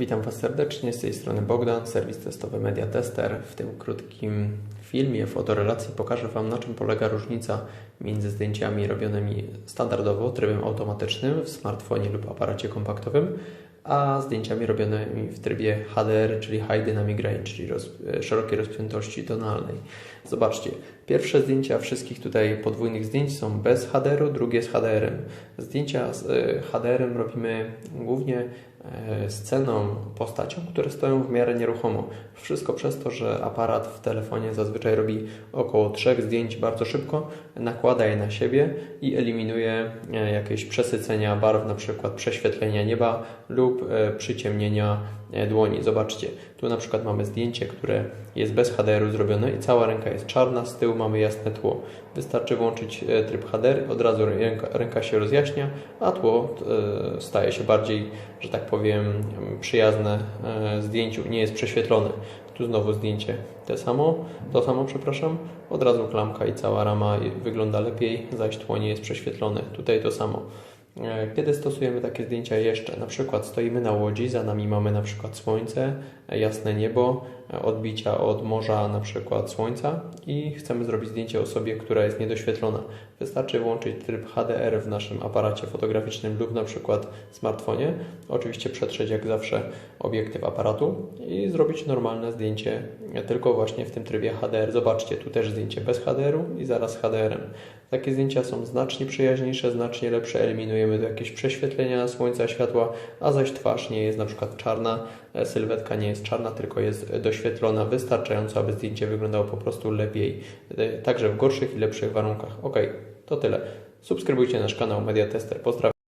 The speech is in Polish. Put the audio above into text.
Witam Was serdecznie, z tej strony Bogdan, serwis testowy Media Tester. W tym krótkim filmie fotorelacji pokażę Wam na czym polega różnica między zdjęciami robionymi standardowo trybem automatycznym w smartfonie lub aparacie kompaktowym, a zdjęciami robionymi w trybie HDR, czyli High Dynamic Range, czyli roz, szerokiej rozpiętości tonalnej. Zobaczcie, pierwsze zdjęcia wszystkich tutaj podwójnych zdjęć są bez HDR-u, drugie z HDR-em. Zdjęcia z e, HDR-em robimy głównie e, sceną, postacią, które stoją w miarę nieruchomo. Wszystko przez to, że aparat w telefonie zazwyczaj robi około trzech zdjęć bardzo szybko, nakłada je na siebie i eliminuje e, jakieś przesycenia barw, na przykład prześwietlenia nieba lub e, przyciemnienia e, dłoni. Zobaczcie, tu na przykład mamy zdjęcie, które jest bez HDR-u zrobione i cała ręka jest czarna, z tyłu mamy jasne tło. Wystarczy włączyć tryb HDR, od razu ręka, ręka się rozjaśnia, a tło staje się bardziej, że tak powiem, przyjazne zdjęciu, nie jest prześwietlone. Tu znowu zdjęcie. Te samo, to samo, przepraszam, od razu klamka i cała rama wygląda lepiej, zaś tło nie jest prześwietlone. Tutaj to samo. E, Kiedy stosujemy takie zdjęcia jeszcze, na przykład stoimy na łodzi, za nami mamy na przykład słońce, e, jasne niebo, odbicia od morza na przykład słońca i chcemy zrobić zdjęcie osobie, która jest niedoświetlona. Wystarczy włączyć tryb HDR w naszym aparacie fotograficznym lub na przykład smartfonie, oczywiście przetrzeć jak zawsze obiektyw aparatu i zrobić normalne zdjęcie tylko właśnie w tym trybie HDR. Zobaczcie, tu też zdjęcie bez HDR-u i zaraz HDR-em. Takie zdjęcia są znacznie przyjaźniejsze, znacznie lepsze, eliminujemy tu jakieś prześwietlenia słońca, światła, a zaś twarz nie jest na przykład czarna, sylwetka nie jest czarna, tylko jest doświetlona wystarczająco, aby zdjęcie wyglądało po prostu lepiej, e, także w gorszych i lepszych warunkach. Ok, to tyle. Subskrybujcie nasz kanał Media Tester. Pozdrawiam.